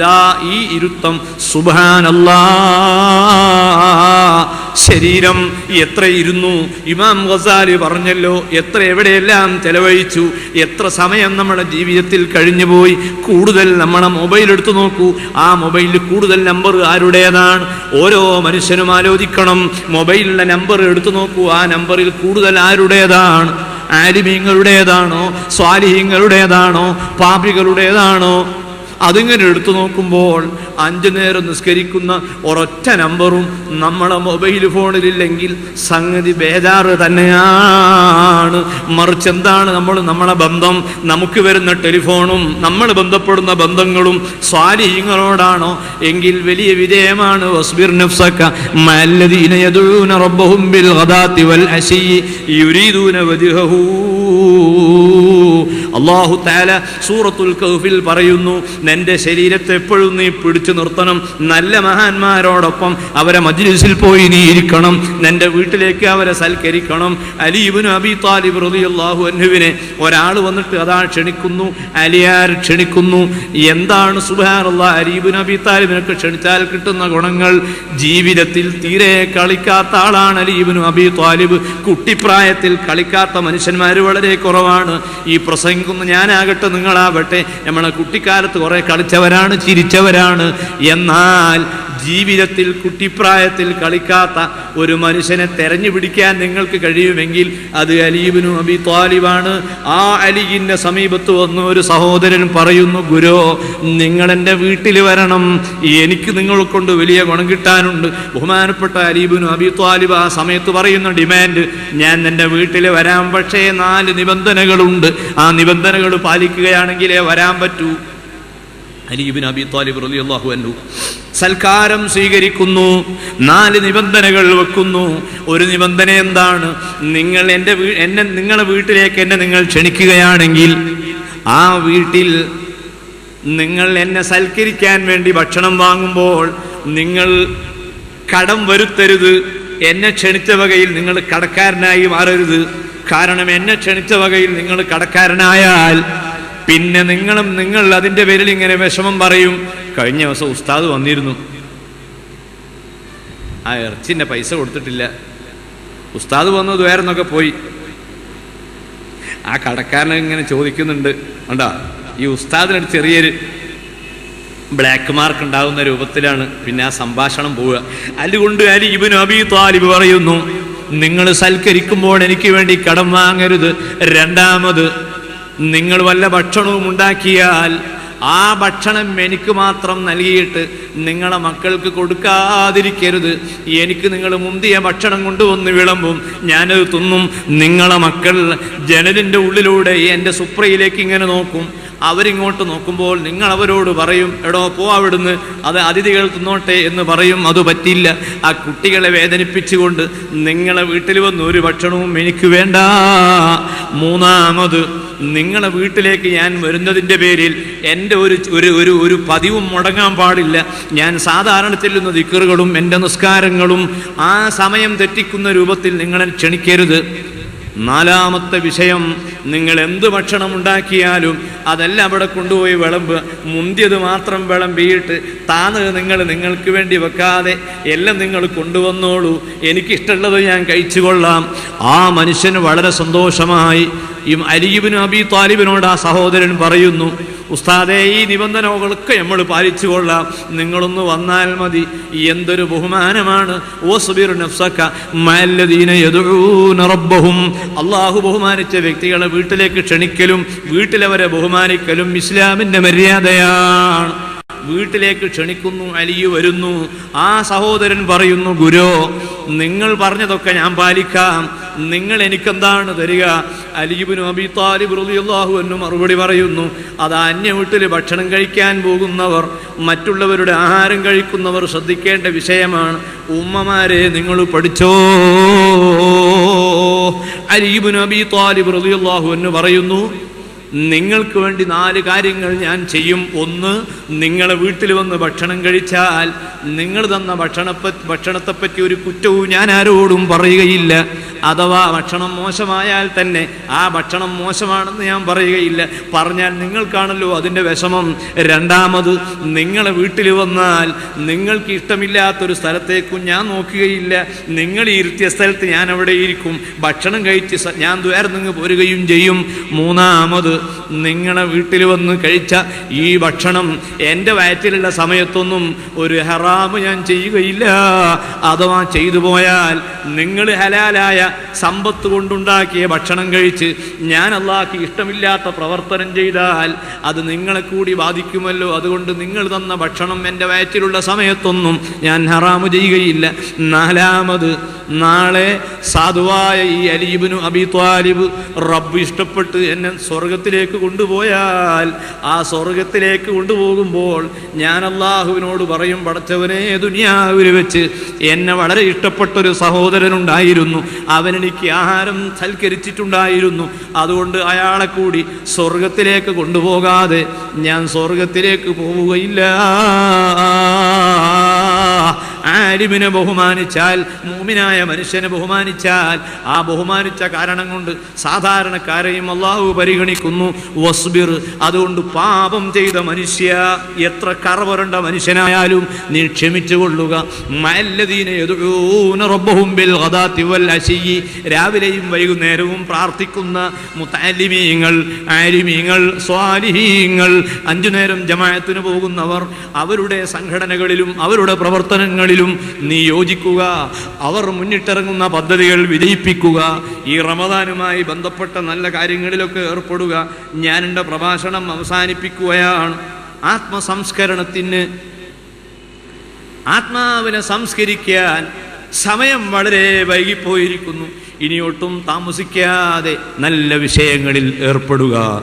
ഈ ഇരുത്തം സുബാനല്ലാ ശരീരം എത്ര ഇരുന്നു ഇമാം ഗസാലി പറഞ്ഞല്ലോ എത്ര എവിടെയെല്ലാം ചെലവഴിച്ചു എത്ര സമയം നമ്മുടെ ജീവിതത്തിൽ കഴിഞ്ഞുപോയി കൂടുതൽ നമ്മളെ മൊബൈൽ എടുത്തു നോക്കൂ. ആ മൊബൈലിൽ കൂടുതൽ നമ്പർ ആരുടേതാണ്? ഓരോ മനുഷ്യനും ആലോചിക്കണം മൊബൈലിലെ നമ്പർ എടുത്തു നോക്കൂ ആ നമ്പറിൽ കൂടുതൽ ആരുടേതാണ്? ആലിമീങ്ങളുടേതാണോ? സ്വാലിഹീങ്ങളുടേതാണോ? പാപികളുടേതാണോ? അതിങ്ങനെ എടുത്തു നോക്കുമ്പോൾ അഞ്ചു നേരം നിസ്കരിക്കുന്ന ഒരൊറ്റ നമ്പറും നമ്മളെ മൊബൈൽ ഫോണിലില്ലെങ്കിൽ സംഗതി ബേജാറ് തന്നെയാണ്. മറിച്ച് എന്താണ് നമ്മൾ നമ്മളെ ബന്ധം? നമുക്ക് വരുന്ന ടെലിഫോണും നമ്മൾ ബന്ധപ്പെടുന്ന ബന്ധങ്ങളും സ്വാലിഹ്യങ്ങളോടാണോ എങ്കിൽ വലിയ വിജയമാണ്. വസ്ബിർ മല്ലദീന റബ്ബഹും ബിൽ ഗദാതി വൽ യുരീദൂന വജ്ഹഹു. അള്ളാഹു താല സൂറത്തുൽ കൗഫിൽ പറയുന്നു നിന്റെ ശരീരത്തെ എപ്പോഴും നീ പിടിച്ചു നിർത്തണം. നല്ല മഹാന്മാരോടൊപ്പം അവരെ മജ്ലിസിൽ പോയി നീ ഇരിക്കണം. നിന്റെ വീട്ടിലേക്ക് അവരെ സൽക്കരിക്കണം. അലീബിന് അബി താലിബ് റതി അള്ളാഹു അൻഹുവിനെ ഒരാൾ വന്നിട്ട് അതാ ക്ഷണിക്കുന്നു അലിയാർ ക്ഷണിക്കുന്നു. എന്താണ് സുബാനുള്ള അലീബിൻ അബി താലിബിനൊക്കെ ക്ഷണിച്ചാൽ കിട്ടുന്ന ഗുണങ്ങൾ? ജീവിതത്തിൽ തീരെ കളിക്കാത്ത ആളാണ് അലീബിനു അബി താലിബ്. കുട്ടിപ്രായത്തിൽ കളിക്കാത്ത മനുഷ്യന്മാർ വളരെ കുറവാണ്. ഈ പ്രസംഗിക്കുന്ന ഞാനാകട്ടെ നിങ്ങളാവട്ടെ. നമ്മളെ കുട്ടിക്കാലത്ത് കുറെ കളിച്ചവരാണ് ചിരിച്ചവരാണ്. എന്നാൽ ജീവിതത്തിൽ കുട്ടിപ്രായത്തിൽ കളിക്കാത്ത ഒരു മനുഷ്യനെ തെരഞ്ഞു പിടിക്കാൻ നിങ്ങൾക്ക് കഴിയുമെങ്കിൽ അത് അലീബിനു അബി താലിബാണ് ആ അലിഗിന്റെ സമീപത്ത് വന്ന ഒരു സഹോദരൻ പറയുന്നു ഗുരു നിങ്ങൾ എന്റെ വീട്ടിൽ വരണം. എനിക്ക് നിങ്ങളെ കൊണ്ട് വലിയ ഗുണം കിട്ടാനുണ്ട്. ബഹുമാനപ്പെട്ട അലീബിനു അബി താലിബ് ആ സമയത്ത് പറയുന്ന ഡിമാൻഡ് ഞാൻ എന്റെ വീട്ടിൽ വരാം. പക്ഷേ നാല് നിബന്ധനകളുണ്ട്. ആ നിബന്ധനകൾ പാലിക്കുകയാണെങ്കിലേ വരാൻ പറ്റൂ. അലീബിൻ അബി താലിബ് അള്ളാഹു അൻഹു സൽക്കാരം സ്വീകരിക്കുന്നു നാല് നിബന്ധനകൾ വെക്കുന്നു. ഒരു നിബന്ധന എന്താണ്? നിങ്ങൾ എന്റെ എന്നെ നിങ്ങളെ വീട്ടിലേക്ക് എന്നെ നിങ്ങൾ ക്ഷണിക്കുകയാണെങ്കിൽ ആ വീട്ടിൽ നിങ്ങൾ എന്നെ സൽക്കരിക്കാൻ വേണ്ടി ഭക്ഷണം വാങ്ങുമ്പോൾ നിങ്ങൾ കടം വരുത്തരുത്. എന്നെ ക്ഷണിച്ച വകയിൽ നിങ്ങൾ കടക്കാരനായി മാറരുത്. കാരണം എന്നെ ക്ഷണിച്ച വകയിൽ നിങ്ങൾ കടക്കാരനായാൽ പിന്നെ നിങ്ങളും നിങ്ങൾ അതിന്റെ പേരിൽ ഇങ്ങനെ വിഷമം പറയും. കഴിഞ്ഞ ദിവസം ഉസ്താദ് വന്നിരുന്നു. ആ ഇറച്ചിന്റെ പൈസ കൊടുത്തിട്ടില്ല. ഉസ്താദ് വന്നത് വേറെന്നൊക്കെ പോയി. ആ കടക്കാരനെ ഇങ്ങനെ ചോദിക്കുന്നുണ്ട്. കണ്ടാ? ഈ ഉസ്താദിനൊരു ചെറിയൊരു ബ്ലാക്ക് മാർക്ക് ഉണ്ടാകുന്ന രൂപത്തിലാണ് പിന്നെ ആ സംഭാഷണം പോവുക. അതുകൊണ്ട് അലി ഇബിൻ അബി താലിബ് പറയുന്നു നിങ്ങൾ സൽക്കരിക്കുമ്പോൾ എനിക്ക് വേണ്ടി കടം വാങ്ങരുത്. രണ്ടാമത് നിങ്ങൾ വല്ല ഭക്ഷണവും ഉണ്ടാക്കിയാൽ ആ ഭക്ഷണം എനിക്ക് മാത്രം നൽകിയിട്ട് നിങ്ങളെ മക്കൾക്ക് കൊടുക്കാതിരിക്കരുത്. എനിക്ക് നിങ്ങൾ മുന്തിയ ഭക്ഷണം കൊണ്ടുവന്ന് വിളമ്പും ഞാനത് തിന്നും. നിങ്ങളെ മക്കൾ ജനലിന്റെ ഉള്ളിലൂടെ എന്റെ സുപ്രയിലേക്ക് ഇങ്ങനെ നോക്കും. അവരിങ്ങോട്ട് നോക്കുമ്പോൾ നിങ്ങൾ അവരോട് പറയും എടോ പോ അവിടുന്ന്. അത് അതിഥികൾ തിന്നോട്ടെ എന്ന് പറയും. അത് പറ്റില്ല ആ കുട്ടികളെ വേദനിപ്പിച്ചുകൊണ്ട് നിങ്ങളെ വീട്ടിൽ വന്ന് ഒരു ഭക്ഷണവും എനിക്ക് വേണ്ട. മൂന്നാമത് നിങ്ങളെ വീട്ടിലേക്ക് ഞാൻ വരുന്നതിന്റെ പേരിൽ എന്റെ ഒരു ഒരു ഒരു ഒരു പതിവും മുടങ്ങാൻ പാടില്ല. ഞാൻ സാധാരണ ചെല്ലുന്ന ദിക്കറുകളും എന്റെ നിസ്കാരങ്ങളും ആ സമയം തെറ്റിക്കുന്ന രൂപത്തിൽ നിങ്ങളെ ക്ഷണിക്കരുത്. നാലാമത്തെ വിഷയം നിങ്ങൾ എന്ത് ഭക്ഷണം ഉണ്ടാക്കിയാലും അതെല്ലാം അവിടെ കൊണ്ടുപോയി വിളമ്പ്. മുന്തിയത് മാത്രം വിളമ്പിയിട്ട് താന്ന് നിങ്ങൾ നിങ്ങൾക്ക് വേണ്ടി വെക്കാതെ എല്ലാം നിങ്ങൾ കൊണ്ടുവന്നോളൂ. എനിക്കിഷ്ടമുള്ളത് ഞാൻ കഴിച്ചുകൊള്ളാം. ആ മനുഷ്യന് വളരെ സന്തോഷമായി. ഈ അലിബിന് അബി താലിബിനോട് ആ സഹോദരൻ പറയുന്നു ഉസ്താദേ ഈ നിബന്ധനകളൊക്കെ നമ്മൾ പാലിച്ചു കൊള്ളാം. നിങ്ങളൊന്ന് വന്നാൽ മതി. എന്തൊരു ബഹുമാനമാണ്. അള്ളാഹു ബഹുമാനിച്ച വ്യക്തികളെ വീട്ടിലേക്ക് ക്ഷണിക്കലും വീട്ടിലവരെ ബഹുമാനിക്കലും ഇസ്ലാമിന്റെ മര്യാദയാണ്. വീട്ടിലേക്ക് ക്ഷണിക്കുന്നു അലിയു വരുന്നു. ആ സഹോദരൻ പറയുന്നു ഗുരു നിങ്ങൾ പറഞ്ഞതൊക്കെ ഞാൻ പാലിക്കാം. നിങ്ങൾ എനിക്കെന്താണ് തരിക? അലിയുബിനു അബി താലിബ് റുദിയുള്ളാഹു എന്നും മറുപടി പറയുന്നു അത് അന്യ വീട്ടിൽ ഭക്ഷണം കഴിക്കാൻ പോകുന്നവർ മറ്റുള്ളവരുടെ ആഹാരം കഴിക്കുന്നവർ ശ്രദ്ധിക്കേണ്ട വിഷയമാണ്. ഉമ്മമാരെ നിങ്ങൾ പഠിച്ചോ? അലീബിൻ അബി താലിബ് റുദിയുള്ളാഹു എന്ന് പറയുന്നു നിങ്ങൾക്ക് വേണ്ടി നാല് കാര്യങ്ങൾ ഞാൻ ചെയ്യും. ഒന്ന് നിങ്ങളെ വീട്ടിൽ വന്ന് ഭക്ഷണം കഴിച്ചാൽ നിങ്ങൾ തന്ന ഭക്ഷണപ്പ ഭക്ഷണത്തെപ്പറ്റി ഒരു കുറ്റവും ഞാൻ ആരോടും പറയുകയില്ല. അഥവാ ഭക്ഷണം മോശമായാൽ തന്നെ ആ ഭക്ഷണം മോശമാണെന്ന് ഞാൻ പറയുകയില്ല. പറഞ്ഞാൽ നിങ്ങൾക്കാണല്ലോ അതിന്റെ വിഷമം. രണ്ടാമത് നിങ്ങളെ വീട്ടിൽ വന്നാൽ നിങ്ങൾക്ക് ഇഷ്ടമില്ലാത്തൊരു സ്ഥലത്തേക്കും ഞാൻ നോക്കുകയില്ല. നിങ്ങൾ ഇരുത്തിയ സ്ഥലത്ത് ഞാൻ അവിടെ ഇരിക്കും. ഭക്ഷണം കഴിച്ച് ഞാൻ ഞാൻ നിങ്ങൾ പോരുകയും ചെയ്യും. മൂന്നാമത് നിങ്ങളെ വീട്ടിൽ വന്ന് കഴിച്ച ഈ ഭക്ഷണം എന്റെ വയറ്റിലുള്ള സമയത്തൊന്നും ഒരു ഹറാമ് ഞാൻ ചെയ്യുകയില്ല. അഥവാ ചെയ്തു പോയാൽ നിങ്ങൾ ഹലാലായ സമ്പത്ത് കൊണ്ടുണ്ടാക്കിയ ഭക്ഷണം കഴിച്ച് ഞാൻ അള്ളാഹ്ക്ക് ഇഷ്ടമില്ലാത്ത പ്രവർത്തനം ചെയ്താൽ അത് നിങ്ങളെ കൂടി ബാധിക്കുമല്ലോ. അതുകൊണ്ട് നിങ്ങൾ തന്ന ഭക്ഷണം എന്റെ വയറ്റിലുള്ള സമയത്തൊന്നും ഞാൻ ഹറാമ് ചെയ്യുകയില്ല. നാലാമത് നാളെ സാധുവായ ഈ അലീബിനു അബി ത്വാലിബ് റബ്ബ് ഇഷ്ടപ്പെട്ട് എന്നെ സ്വർഗത്തിലേക്ക് കൊണ്ടുപോയാൽ ആ സ്വർഗത്തിലേക്ക് കൊണ്ടുപോകുമ്പോൾ ഞാൻ അള്ളാഹുവിനോട് പറയും പടച്ചവനെ ദുനിയാവിൽ വെച്ച് എന്നെ വളരെ ഇഷ്ടപ്പെട്ടൊരു സഹോദരനുണ്ടായിരുന്നു. അവനെനിക്ക് ആഹാരം സൽക്കരിച്ചിട്ടുണ്ടായിരുന്നു. അതുകൊണ്ട് അയാളെ കൂടി സ്വർഗത്തിലേക്ക് കൊണ്ടുപോകാതെ ഞാൻ സ്വർഗത്തിലേക്ക് പോവുകയില്ല. ആലിമിനെ ബഹുമാനിച്ചാൽ മൂമിനായ മനുഷ്യനെ ബഹുമാനിച്ചാൽ ആ ബഹുമാനിച്ച കാരണം കൊണ്ട് സാധാരണക്കാരെയും അള്ളാഹു പരിഗണിക്കുന്നു. വസ്ബിർ അതുകൊണ്ട് പാപം ചെയ്ത മനുഷ്യ എത്ര കറവരണ്ട മനുഷ്യനായാലും നീ ക്ഷമിച്ചു കൊള്ളുക മല്ലദീന റബ്ബഹും ബിൽ ഗദാത്തി വൽ അശിയ്യി രാവിലെയും വൈകുന്നേരവും പ്രാർത്ഥിക്കുന്ന മുത്താലിമീങ്ങൾ ആലിമീങ്ങൾ സ്വാലിഹീങ്ങൾ അഞ്ചു നേരം ജമായത്തിന് പോകുന്നവർ അവരുടെ സംഘടനകളിലും അവരുടെ പ്രവർത്തനങ്ങളിലും നീ യോജിക്കുക. അവർ മുന്നിട്ടിറങ്ങുന്ന പദ്ധതികൾ വിജയിപ്പിക്കുക. ഈ റമദാനുമായി ബന്ധപ്പെട്ട നല്ല കാര്യങ്ങളിലൊക്കെ ഏർപ്പെടുക. ഞാൻ എന്റെ പ്രഭാഷണം അവസാനിപ്പിക്കുകയാണ്. ആത്മസംസ്കരണത്തിന് ആത്മാവിനെ സംസ്കരിക്കാൻ സമയം വളരെ വൈകിപ്പോയിരിക്കുന്നു. ഇനിയൊട്ടും താമസിക്കാതെ നല്ല വിഷയങ്ങളിൽ ഏർപ്പെടുക.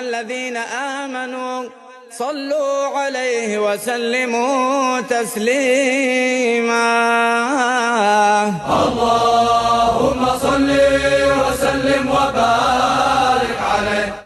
الذين آمنوا صلوا عليه وسلموا تسليما. اللهم صل وسلم وبارك عليه.